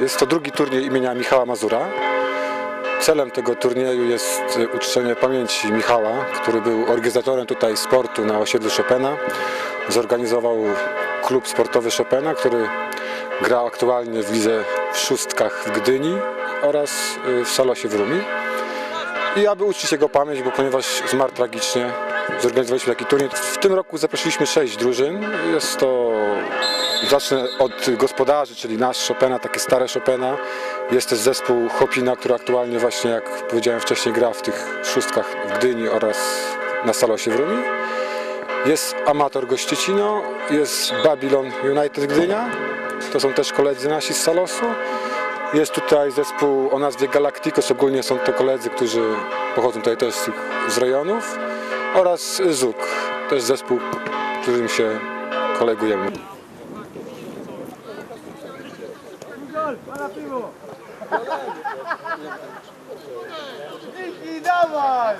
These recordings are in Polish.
Jest to drugi turniej imienia Michała Mazura. Celem tego turnieju jest uczczenie pamięci Michała, który był organizatorem tutaj sportu na osiedlu Chopina. Zorganizował klub sportowy Chopina, który gra aktualnie w lidze w Szóstkach w Gdyni oraz y, w Salosie w Rumi. I aby uczcić jego pamięć, bo ponieważ zmarł tragicznie zorganizowaliśmy taki turniej. W tym roku zaprosiliśmy sześć drużyn. Jest to, zacznę od gospodarzy, czyli nasz Chopina, takie stare Chopina. Jest też zespół Chopina, który aktualnie właśnie, jak powiedziałem wcześniej, gra w tych szóstkach w Gdyni oraz na Salosie w Rumi. Jest Amator Gościcino, jest Babylon United Gdynia. To są też koledzy nasi z Salosu. Jest tutaj zespół o nazwie Galacticos, ogólnie są to koledzy, którzy pochodzą tutaj też z rejonów. Oraz ZUK, też zespół, którym się kolegujemy. I dawaj!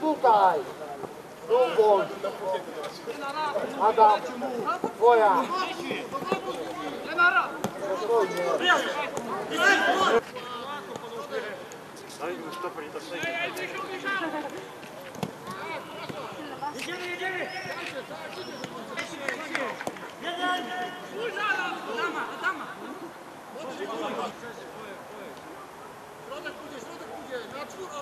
Tutaj! Rumbol. Adam, twoja. Daj mu stopę i to Jedziemy, jedziemy! Jeden! Adama, Adama! Środek pójdzie, środek pójdzie! Na czwórkę!